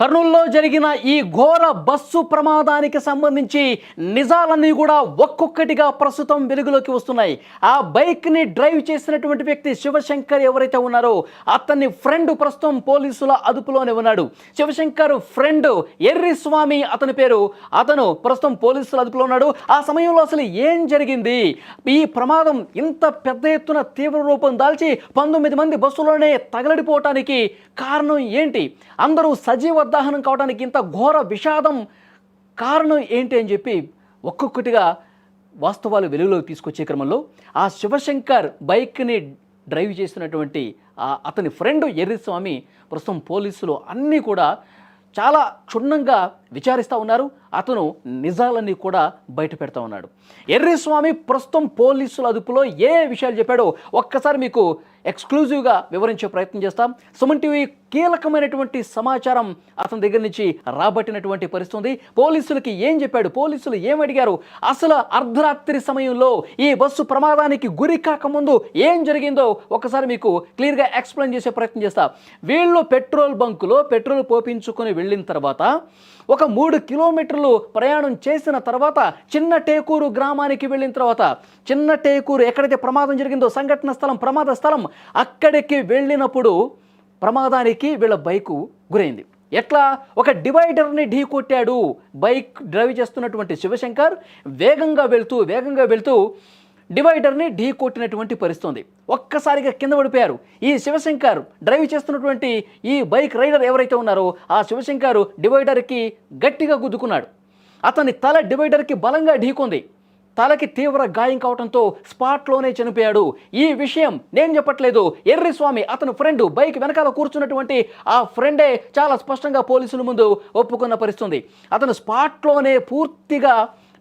కర్నూలులో జరిగిన ఈ ఘోర బస్సు ప్రమాదానికి సంబంధించి నిజాలన్నీ కూడా ఒక్కొక్కటిగా ప్రస్తుతం వెలుగులోకి వస్తున్నాయి. ఆ బైక్ని డ్రైవ్ చేసినటువంటి వ్యక్తి శివశంకర్ ఎవరైతే ఉన్నారో అతన్ని ఫ్రెండ్ ప్రస్తుతం పోలీసుల అదుపులోనే ఉన్నాడు. శివశంకర్ ఫ్రెండ్ ఎర్రి స్వామి అతని పేరు. అతను ప్రస్తుతం పోలీసుల అదుపులో ఉన్నాడు. ఆ సమయంలో అసలు ఏం జరిగింది? ఈ ప్రమాదం ఇంత పెద్ద ఎత్తున తీవ్ర రూపం దాల్చి పంతొమ్మిది మంది బస్సులోనే తగలడిపోవటానికి కారణం ఏంటి? అందరూ సజీవ దహనం కావడానికి ఇంత ఘోర విషాదం కారణం ఏంటి అని చెప్పి ఒక్కొక్కటిగా వాస్తవాలు వెలుగులోకి తీసుకొచ్చే క్రమంలో ఆ శివశంకర్ బైక్ని డ్రైవ్ చేసినటువంటి ఆ అతని ఫ్రెండ్ ఎర్రిస్వామి ప్రస్తుతం పోలీసులు అన్నీ కూడా చాలా క్షుణ్ణంగా విచారిస్తూ ఉన్నారు. అతను నిజాలన్నీ కూడా బయట పెడతా ఉన్నాడు. ఎర్రిస్వామి ప్రస్తుతం పోలీసుల అదుపులో ఏ విషయాలు చెప్పాడో ఒక్కసారి మీకు ఎక్స్క్లూజివ్గా వివరించే ప్రయత్నం చేస్తాం. సుమన్ టీవీ కీలకమైనటువంటి సమాచారం అతని దగ్గర నుంచి రాబట్టినటువంటి పరిస్థితి ఉంది. పోలీసులకి ఏం చెప్పాడు? పోలీసులు ఏం అడిగారు? అసలు అర్ధరాత్రి సమయంలో ఈ బస్సు ప్రమాదానికి గురి కాకముందు ఏం జరిగిందో ఒకసారి మీకు క్లియర్గా ఎక్స్ప్లెయిన్ చేసే ప్రయత్నం చేస్తా. వీళ్ళు పెట్రోల్ బంకులో పెట్రోల్ పోపించుకొని వెళ్ళిన తర్వాత ఒక మూడు కిలోమీటర్లు ప్రయాణం చేసిన తర్వాత చిన్న టేకూరు గ్రామానికి వెళ్ళిన తర్వాత చిన్న టేకూరు ఎక్కడైతే ప్రమాదం జరిగిందో సంఘటన స్థలం ప్రమాద స్థలం అక్కడికి వెళ్ళినప్పుడు ప్రమాదానికి వీళ్ళ బైకు గురైంది. ఎట్లా? ఒక డివైడర్ని ఢీ కొట్టాడు. బైక్ డ్రైవ్ చేస్తున్నటువంటి శివశంకర్ వేగంగా వెళ్తూ వేగంగా వెళ్తూ డివైడర్ని ఢీ కొట్టినటువంటి పరిస్థితుంది. ఒక్కసారిగా కింద పడిపోయారు. ఈ శివశంకర్ డ్రైవ్ చేస్తున్నటువంటి ఈ బైక్ రైడర్ ఎవరైతే ఉన్నారో ఆ శివశంకర్ డివైడర్కి గట్టిగా గుద్దుకున్నాడు. అతని తల డివైడర్కి బలంగా ఢీకొంది. తలకి తీవ్ర గాయం కావడంతో స్పాట్లోనే చనిపోయాడు. ఈ విషయం నేను చెప్పట్లేదు. ఎర్రి స్వామి అతను ఫ్రెండ్ బైక్ వెనకాల కూర్చున్నటువంటి ఆ ఫ్రెండే చాలా స్పష్టంగా పోలీసుల ముందు ఒప్పుకున్న పరిస్థితుంది. అతను స్పాట్లోనే పూర్తిగా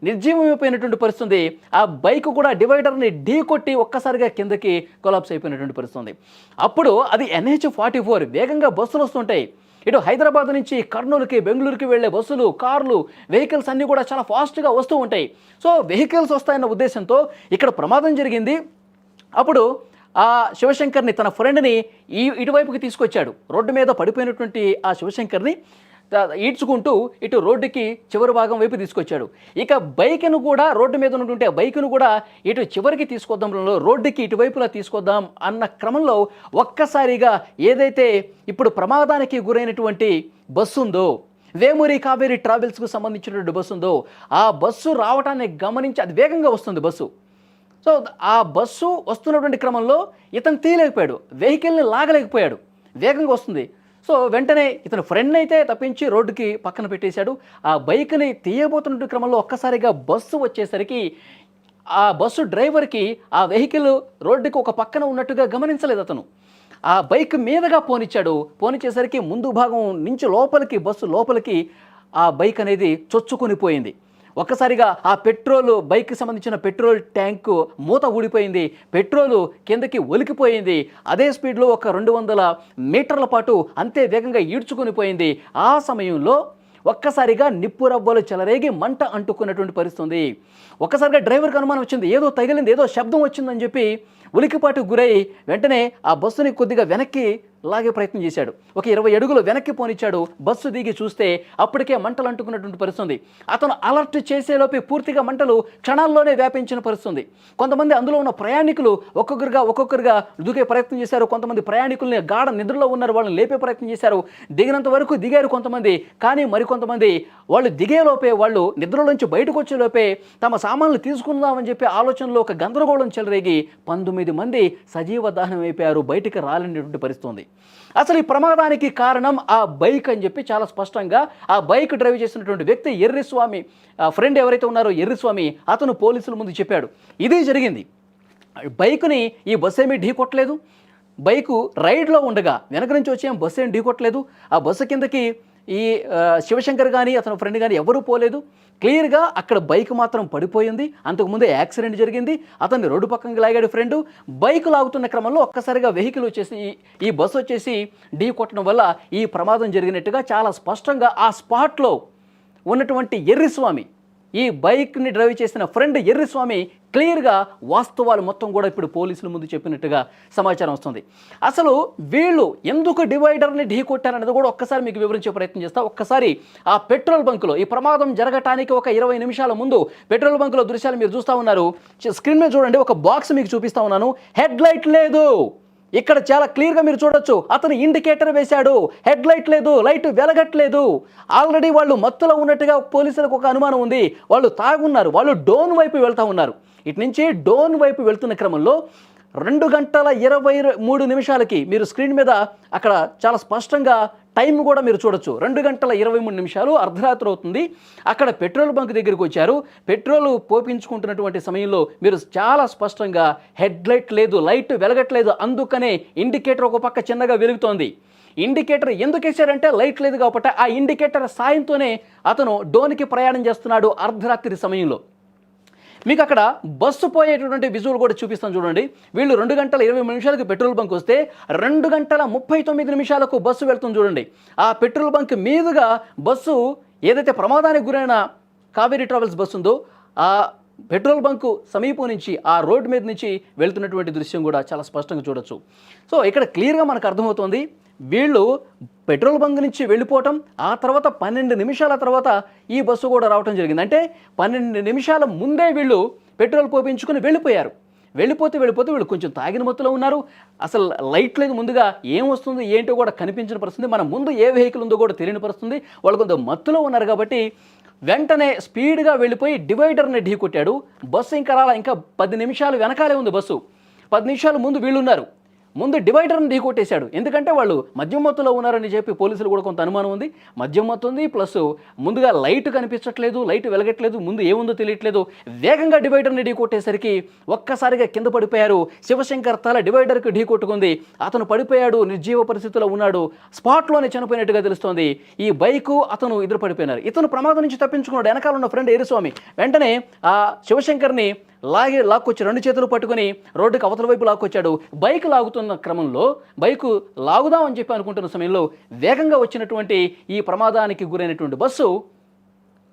నిర్జీవమైపోయినటువంటి పరిస్థితుంది. ఆ బైక్ కూడా డివైడర్ని ఢీ కొట్టి ఒక్కసారిగా కిందకి కొలాప్స్ అయిపోయినటువంటి పరిస్థితుంది. అప్పుడు అది ఎన్హెచ్ ఫార్టీ ఫోర్ వేగంగా బస్సులు వస్తుంటాయి. ఇటు హైదరాబాద్ నుంచి కర్నూలుకి బెంగళూరుకి వెళ్ళే బస్సులు కార్లు వెహికల్స్ అన్నీ కూడా చాలా ఫాస్ట్గా వస్తూ ఉంటాయి. సో వెహికల్స్ వస్తాయన్న ఉద్దేశంతో ఇక్కడ ప్రమాదం జరిగింది. అప్పుడు ఆ శివశంకర్ని తన ఫ్రెండ్ని ఈ ఇటువైపుకి తీసుకొచ్చాడు. రోడ్డు మీద పడిపోయినటువంటి ఆ శివశంకర్ని ఈడ్చుకుంటూ ఇటు రోడ్డుకి చివరి భాగం వైపు తీసుకొచ్చాడు. ఇక బైక్ను కూడా రోడ్డు మీద ఉన్నటువంటి ఆ బైక్ను కూడా ఇటు చివరికి తీసుకొద్దాంలో రోడ్డుకి ఇటువైపులా తీసుకొద్దాం అన్న క్రమంలో ఒక్కసారిగా ఏదైతే ఇప్పుడు ప్రమాదానికి గురైనటువంటి బస్సు ఉందో వేమూరి కావేరి ట్రావెల్స్కు సంబంధించినటువంటి బస్సు ఉందో ఆ బస్సు రావటాన్ని గమనించి అది వేగంగా వస్తుంది బస్సు. సో ఆ బస్సు వస్తున్నటువంటి క్రమంలో ఇతను తీయలేకపోయాడు. వెహికల్ని లాగలేకపోయాడు. వేగంగా వస్తుంది. సో వెంటనే ఇతను ఫ్రెండ్ అయితే తప్పించి రోడ్డుకి పక్కన పెట్టేశాడు. ఆ బైక్ని తీయబోతున్న క్రమంలో ఒక్కసారిగా బస్సు వచ్చేసరికి ఆ బస్సు డ్రైవర్కి ఆ వెహికల్ రోడ్డుకి ఒక పక్కన ఉన్నట్టుగా గమనించలేదు అతను. ఆ బైక్ మీదగా పోనిచ్చాడు. పోనిచ్చేసరికి ముందు భాగం నుంచి లోపలికి బస్సు లోపలికి ఆ బైక్ అనేది చొచ్చుకొని పోయింది. ఒక్కసారిగా ఆ పెట్రోల్ బైక్కి సంబంధించిన పెట్రోల్ ట్యాంకు మూత ఊడిపోయింది. పెట్రోలు కిందకి ఒలికిపోయింది. అదే స్పీడ్లో ఒక రెండు వందల మీటర్ల పాటు అంతే వేగంగా ఈడ్చుకొని పోయింది. ఆ సమయంలో ఒక్కసారిగా నిప్పు రవ్వలు చెలరేగి మంట అంటుకున్నటువంటి పరిస్థితి ఒక్కసారిగా డ్రైవర్కి అనుమానం వచ్చింది. ఏదో తగిలింది ఏదో శబ్దం వచ్చిందని చెప్పి ఉలికిపాటు గురై వెంటనే ఆ బస్సుని కొద్దిగా వెనక్కి లాగే ప్రయత్నం చేశాడు. ఒక ఇరవై అడుగులు వెనక్కి పోనిచ్చాడు. బస్సు దిగి చూస్తే అప్పటికే మంటలు అంటుకున్నటువంటి పరిస్థితుంది. అతను అలర్ట్ చేసేలోపే పూర్తిగా మంటలు క్షణాల్లోనే వ్యాపించిన పరిస్థితుంది. కొంతమంది అందులో ఉన్న ప్రయాణికులు ఒక్కొక్కరుగా ఒక్కొక్కరుగా దూకే ప్రయత్నం చేశారు. కొంతమంది ప్రయాణికుల్ని గాఢ నిద్రలో ఉన్నారు. వాళ్ళని లేపే ప్రయత్నం చేశారు. దిగినంత వరకు దిగారు కొంతమంది. కానీ మరికొంతమంది వాళ్ళు దిగేలోపే వాళ్ళు నిద్రలోంచి బయటకు వచ్చేలోపే తమ సామాన్లు తీసుకుందామని చెప్పి ఆలోచనలో ఒక గందరగోళం చెలరేగి పంతొమ్మిది మంది సజీవ దహనం అయిపోయారు బయటికి రాలేనటువంటి పరిస్థితి ఉంది అసలు ఈ ప్రమాదానికి కారణం ఆ బైక్ అని చెప్పి చాలా స్పష్టంగా ఆ బైక్ డ్రైవ్ చేసినటువంటి వ్యక్తి ఎర్రిస్వామి ఆ ఫ్రెండ్ ఎవరైతే ఉన్నారో ఎర్రిస్వామి అతను పోలీసుల ముందు చెప్పాడు. ఇదే జరిగింది. బైక్ని ఈ బస్సు ఏమీ ఢీ కొట్టలేదు. బైకు రైడ్లో ఉండగా వెనక నుంచి వచ్చే బస్సు ఏం ఢీ కొట్టలేదు. ఆ బస్సు కిందకి ఈ శివశంకర్ కానీ అతని ఫ్రెండ్ కానీ ఎవరూ పోలేదు. క్లియర్గా అక్కడ బైక్ మాత్రం పడిపోయింది. అంతకుముందే యాక్సిడెంట్ జరిగింది. అతన్ని రోడ్డు పక్కనకి లాగాడు ఫ్రెండ్ బైక్ లాగుతున్న క్రమంలో ఒక్కసారిగా వెహికల్ వచ్చేసి ఈ- ఈ బస్సు వచ్చేసి ఢీ కొట్టడం వల్ల ఈ ప్రమాదం జరిగినట్టుగా చాలా స్పష్టంగా ఆ స్పాట్లో ఉన్నటువంటి ఎర్రిస్వామి ఈ బైక్ని డ్రైవ్ చేసిన ఫ్రెండ్ ఎర్రిస్వామి క్లియర్గా వాస్తవాలు మొత్తం కూడా ఇప్పుడు పోలీసుల ముందు చెప్పినట్టుగా సమాచారం వస్తుంది. అసలు వీళ్ళు ఎందుకు డివైడర్ని ఢీ కొట్టారనేది కూడా ఒక్కసారి మీకు వివరించే ప్రయత్నం చేస్తా. ఒక్కసారి ఆ పెట్రోల్ బంకులో ఈ ప్రమాదం జరగటానికి ఒక ఇరవై నిమిషాల ముందు పెట్రోల్ బంకులో దృశ్యాలు మీరు చూస్తూ ఉన్నారు. స్క్రీన్ మీద చూడండి ఒక బాక్స్ మీకు చూపిస్తా ఉన్నాను. హెడ్ లైట్ లేదు. ఇక్కడ చాలా క్లియర్గా మీరు చూడొచ్చు. అతను ఇండికేటర్ వేశాడు. హెడ్ లైట్ లేదు లైట్ వెలగట్లేదు. ఆల్రెడీ వాళ్ళు మత్తులో ఉన్నట్టుగా పోలీసులకు ఒక అనుమానం ఉంది. వాళ్ళు తాగున్నారు వాళ్ళు డోన్ వైపు వెళ్తా ఉన్నారు. ఇటు నుంచి డోన్ వైపు వెళ్తున్న క్రమంలో రెండు గంటల ఇరవై మూడు నిమిషాలకి మీరు స్క్రీన్ మీద అక్కడ చాలా స్పష్టంగా టైం కూడా మీరు చూడొచ్చు. రెండు గంటల ఇరవై మూడు నిమిషాలు అర్ధరాత్రి అవుతుంది. అక్కడ పెట్రోల్ బంక్ దగ్గరికి వచ్చారు. పెట్రోల్ పోపించుకుంటున్నటువంటి సమయంలో మీరు చాలా స్పష్టంగా హెడ్ లైట్ లేదు లైట్ వెలగట్లేదు. అందుకనే ఇండికేటర్ ఒక పక్క చిన్నగా వెలుగుతోంది. ఇండికేటర్ ఎందుకు వేశారంటే లైట్ లేదు కాబట్టి ఆ ఇండికేటర్ సాయంతోనే అతను డోన్కి ప్రయాణం చేస్తున్నాడు అర్ధరాత్రి సమయంలో. మీకు అక్కడ బస్సు పోయేటటువంటి విజువల్ కూడా చూపిస్తాను చూడండి. వీళ్ళు రెండు గంటల ఇరవై నిమిషాలకు పెట్రోల్ బంక్ వస్తే రెండు గంటల ముప్పై తొమ్మిది నిమిషాలకు బస్సు వెళ్తుంది చూడండి. ఆ పెట్రోల్ బంక్ మీదుగా బస్సు ఏదైతే ప్రమాదానికి గురైన కావేరీ ట్రావెల్స్ బస్సు ఉందో ఆ పెట్రోల్ బంకు సమీపం నుంచి ఆ రోడ్ మీద నుంచి వెళ్తున్నటువంటి దృశ్యం కూడా చాలా స్పష్టంగా చూడొచ్చు. సో ఇక్కడ క్లియర్గా మనకు అర్థమవుతోంది. వీళ్ళు పెట్రోల్ బంక్ నుంచి వెళ్ళిపోవటం ఆ తర్వాత పన్నెండు నిమిషాల తర్వాత ఈ బస్సు కూడా రావటం జరిగింది. అంటే పన్నెండు నిమిషాల ముందే వీళ్ళు పెట్రోల్ పోపించుకుని వెళ్ళిపోయారు. వెళ్ళిపోతే వెళ్ళిపోతే వీళ్ళు కొంచెం తాగిన మత్తులో ఉన్నారు. అసలు లైట్ లేదు ముందుగా ఏం వస్తుంది ఏంటో కూడా కనిపించిన పరిస్థితి. మన ముందు ఏ వెహికల్ ఉందో కూడా తెలియని పరిస్థితి. వాళ్ళు కొంత మత్తులో ఉన్నారు కాబట్టి వెంటనే స్పీడ్గా వెళ్ళిపోయి డివైడర్ని ఢీకొట్టాడు. బస్సు ఇంకా రాలా ఇంకా పది నిమిషాలు వెనకాలే ఉంది బస్సు. పది నిమిషాలు ముందు వీళ్ళు ఉన్నారు. ముందు డివైడర్ని ఢీకొట్టేశాడు. ఎందుకంటే వాళ్ళు మద్యం మత్తులో ఉన్నారని చెప్పి పోలీసులు కూడా కొంత అనుమానం ఉంది. మద్యం మత్తు ఉంది ప్లస్ ముందుగా లైట్ కనిపించట్లేదు లైట్ వెలగట్లేదు ముందు ఏముందో తెలియట్లేదు. వేగంగా డివైడర్ని ఢీకొట్టేసరికి ఒక్కసారిగా కింద పడిపోయారు. శివశంకర్ తల డివైడర్కి ఢీకొట్టుకుంది. అతను పడిపోయాడు నిర్జీవ పరిస్థితిలో ఉన్నాడు. స్పాట్లోనే చనిపోయినట్టుగా తెలుస్తోంది. ఈ బైకు అతను ఎదురు పడిపోయినారు ఇతను ప్రమాదం నుంచి తప్పించుకున్నాడు. వెనకాల ఉన్న ఫ్రెండ్ ఏరుస్వామి. వెంటనే ఆ శివశంకర్ని లాగే లాక్కొచ్చి రెండు చేతులు పట్టుకుని రోడ్డుకి అవతల వైపు లాక్కొచ్చాడు. బైక్ లాగుతున్న క్రమంలో బైకు లాగుదామని చెప్పి అనుకుంటున్న సమయంలో వేగంగా వచ్చినటువంటి ఈ ప్రమాదానికి గురైనటువంటి బస్సు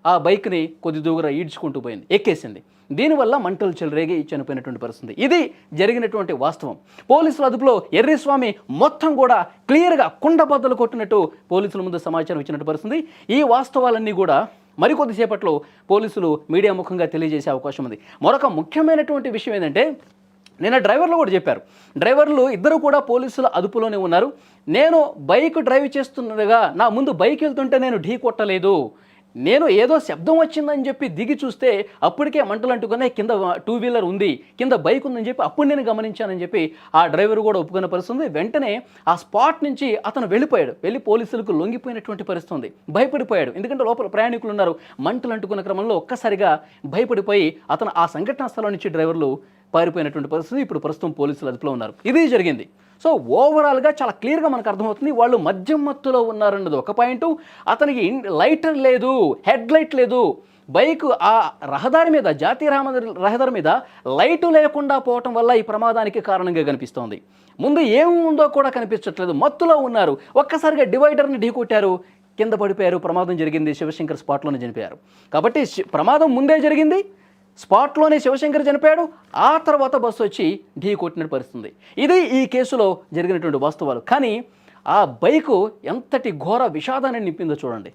ఆ బైక్ని కొద్ది దూరం ఈడ్చుకుంటూ పోయింది ఎక్కేసింది. దీనివల్ల మంటలు చెలరేగి చనిపోయినటువంటి పరిస్థితి. ఇది జరిగినటువంటి వాస్తవం. పోలీసుల అదుపులో ఎర్రిస్వామి మొత్తం కూడా క్లియర్గా కుండబద్దలు కొట్టినట్టు పోలీసుల ముందు సమాచారం ఇచ్చినట్టు పరిస్థితి. ఈ వాస్తవాలన్నీ కూడా మరికొద్దిసేపట్లో పోలీసులు మీడియా ముఖంగా తెలియజేసే అవకాశం ఉంది. మరొక ముఖ్యమైనటువంటి విషయం ఏంటంటే నిన్న డ్రైవర్లు కూడా చెప్పారు. డ్రైవర్లు ఇద్దరు కూడా పోలీసుల అదుపులోనే ఉన్నారు. నేను బైక్ డ్రైవ్ చేస్తుండగా నా ముందు బైక్ వెళ్తుంటే నేను ఢీ కొట్టలేదు. నేను ఏదో శబ్దం వచ్చిందని చెప్పి దిగి చూస్తే అప్పటికే మంటలు అంటుకునే కింద టూ వీలర్ ఉంది కింద బైక్ ఉందని చెప్పి అప్పుడు నేను గమనించానని చెప్పి ఆ డ్రైవర్ కూడా ఒప్పుకున్న పరిస్థితి ఉంది. వెంటనే ఆ స్పాట్ నుంచి అతను వెళ్ళిపోయాడు. వెళ్ళి పోలీసులకు లొంగిపోయినటువంటి పరిస్థితి ఉంది భయపడిపోయాడు. ఎందుకంటే లోపల ప్రయాణికులు ఉన్నారు. మంటలు అంటుకున్న క్రమంలో ఒక్కసారిగా భయపడిపోయి అతను ఆ సంఘటనా స్థలం నుంచి డ్రైవర్లు పారిపోయినటువంటి పరిస్థితి. ఇప్పుడు ప్రస్తుతం పోలీసులు అదుపులో ఉన్నారు. ఇది జరిగింది. సో ఓవరాల్గా చాలా క్లియర్గా మనకు అర్థమవుతుంది వాళ్ళు మద్యం మత్తులో ఉన్నారన్నది ఒక పాయింట్. అతనికి లైటర్ లేదు హెడ్ లైట్ లేదు. బైక్ ఆ రహదారి మీద జాతీయ రహదారి రహదారి మీద లైటు లేకుండా పోవటం వల్ల ఈ ప్రమాదానికి కారణంగా కనిపిస్తోంది. ముందు ఏముందో కూడా కనిపించట్లేదు. మత్తులో ఉన్నారు. ఒక్కసారిగా డివైడర్ని ఢీకొట్టారు కింద పడిపోయారు. ప్రమాదం జరిగింది. శివశంకర్ స్పాట్లోనే చనిపోయారు. కాబట్టి ప్రమాదం ముందే జరిగింది. స్పాట్లోనే శివశంకర్ చనిపోయాడు. ఆ తర్వాత బస్సు వచ్చి ఢీ కొట్టిన పరిస్థితుంది. ఇది ఈ కేసులో జరిగినటువంటి వాస్తవాలు. కానీ ఆ బైకు ఎంతటి ఘోర విషాదాన్ని నింపిందో చూడండి.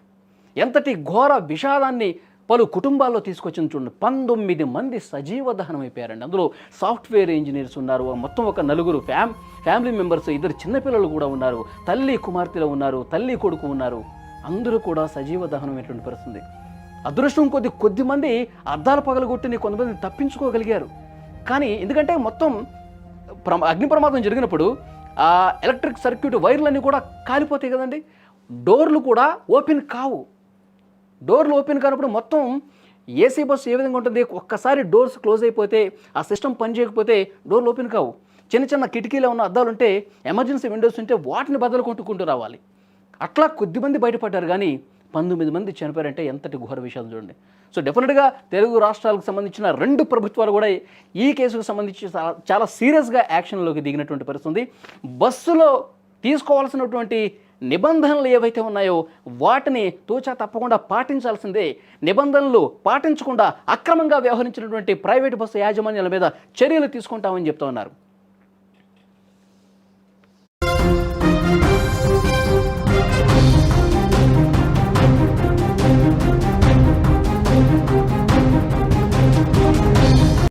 ఎంతటి ఘోర విషాదాన్ని పలు కుటుంబాల్లో తీసుకొచ్చింది చూడండి. పంతొమ్మిది మంది సజీవ దహనం అయిపోయారండి. అందులో సాఫ్ట్వేర్ ఇంజనీర్స్ ఉన్నారు. మొత్తం ఒక నలుగురు ఫ్యామ్ ఫ్యామిలీ మెంబర్స్ ఇద్దరు చిన్నపిల్లలు కూడా ఉన్నారు. తల్లి కుమార్తెలు ఉన్నారు తల్లి కొడుకు ఉన్నారు. అందరూ కూడా సజీవ దహనం అయినటువంటి పరిస్థితి అదృష్టం కొద్ది కొద్ది మంది పగలగొట్టిని కొంతమంది తప్పించుకోగలిగారు. కానీ ఎందుకంటే మొత్తం ప్రమ అగ్ని ప్రమాదం జరిగినప్పుడు ఆ ఎలక్ట్రిక్ సర్క్యూట్ వైర్లన్నీ కూడా కాలిపోతాయి కదండి. డోర్లు కూడా ఓపెన్ కావు. డోర్లు ఓపెన్ కానప్పుడు మొత్తం ఏసీ బస్సు ఏ విధంగా ఉంటుంది? ఒక్కసారి డోర్స్ క్లోజ్ అయిపోతే ఆ సిస్టమ్ పనిచేయకపోతే డోర్లు ఓపెన్ కావు. చిన్న చిన్న కిటికీలో ఉన్న అద్దాలు ఉంటే ఎమర్జెన్సీ విండోస్ ఉంటే వాటిని బదులు కొట్టుకుంటూ రావాలి. అట్లా కొద్దిమంది బయటపడ్డారు. కానీ పంతొమ్మిది మంది చనిపోయారంటే ఎంతటి ఘోర విషయాలు చూడండి. సో డెఫినెట్గా తెలుగు రాష్ట్రాలకు సంబంధించిన రెండు ప్రభుత్వాలు కూడా ఈ కేసుకు సంబంధించి చాలా చాలా సీరియస్గా యాక్షన్లోకి దిగినటువంటి పరిస్థితుంది. బస్సులో తీసుకోవాల్సినటువంటి నిబంధనలు ఏవైతే ఉన్నాయో వాటిని తూచా తప్పకుండా పాటించాల్సిందే. నిబంధనలు పాటించకుండా అక్రమంగా వ్యవహరించినటువంటి ప్రైవేట్ బస్సు యాజమాన్యాల మీద చర్యలు తీసుకుంటామని చెప్తా ఉన్నారు.